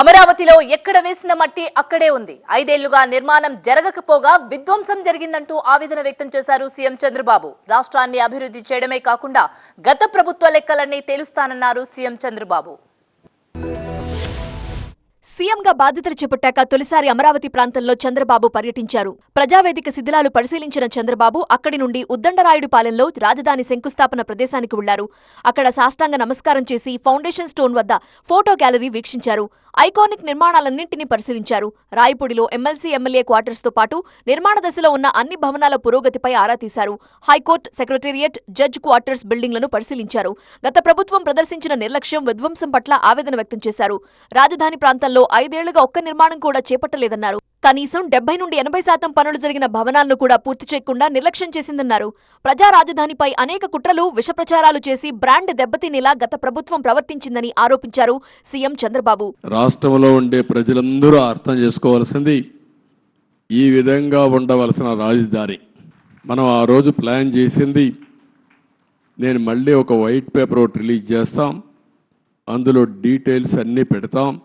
అమరావతిలో ఎక్కడ వేసిన మట్టి అక్కడే ఉంది. ఐదేళ్ళుగా నిర్మాణం జరగకపోగా విధ్వంసం జరిగిందంటూ ఆవేదన వ్యక్తం చేశారు సీఎం చంద్రబాబు. రాష్ట్రాన్ని అభివృద్ధి చేయడమే కాకుండా గత ప్రభుత్వ లెక్కలన్నీ తేలుస్తానన్నారు సీఎం చంద్రబాబు. సీఎంగా బాధ్యతలు చేపట్టాక తొలిసారి అమరావతి ప్రాంతంలో చంద్రబాబు పర్యటించారు. ప్రజావేదిక శిథిలాలు పరిశీలించిన చంద్రబాబు అక్కడి నుండి ఉద్దండరాయుడుపాలెంలో రాజధాని శంకుస్థాపన ప్రదేశానికి వెళ్ళారు. అక్కడ సాష్టాంగ నమస్కారం చేసి ఫౌండేషన్ స్టోన్ వద్ద ఫోటో గ్యాలరీ వీక్షించారు. ఐకానిక్ నిర్మాణాలన్నింటినీ పరిశీలించారు. రాయపూడిలో ఎమ్మెల్సీ ఎమ్మెల్యే క్వార్టర్స్తో పాటు నిర్మాణ దశలో ఉన్న అన్ని భవనాల పురోగతిపై ఆరా తీశారు. High court secretariat judge quarters బిల్డింగ్లను పరిశీలించారు. గత ప్రభుత్వం ప్రదర్శించిన నిర్లక్ష్యం విధ్వంసం పట్ల ఆవేదన వ్యక్తం చేశారు. రాజధాని ప్రాంతంలో ఐదేళ్ళుగా ఒక్క నిర్మాణం కూడా చేపట్టలేదన్నారు. కనీసం డెబ్బై నుండి ఎనభై శాతం పనులు జరిగిన భవనాలను కూడా పూర్తి చేయకుండా నిర్లక్ష్యం చేసిందన్నారు. ప్రజా రాజధానిపై అనేక కుట్రలు విషప్రచారాలు చేసి బ్రాండ్ దెబ్బతినేలా గత ప్రభుత్వం ప్రవర్తించిందని ఆరోపించారు సీఎం చంద్రబాబు. రాష్ట్రంలో ఉండే ప్రజలందరూ అర్థం చేసుకోవాల్సింది ఈ విధంగా ఉండవలసిన రాజధాని. మనం ఆ రోజు ప్లాన్ చేసింది నేను మళ్ళీ ఒక వైట్ పేపర్ ఒకటి రిలీజ్ చేస్తాం. అందులో డీటెయిల్స్ అన్నీ పెడతాం.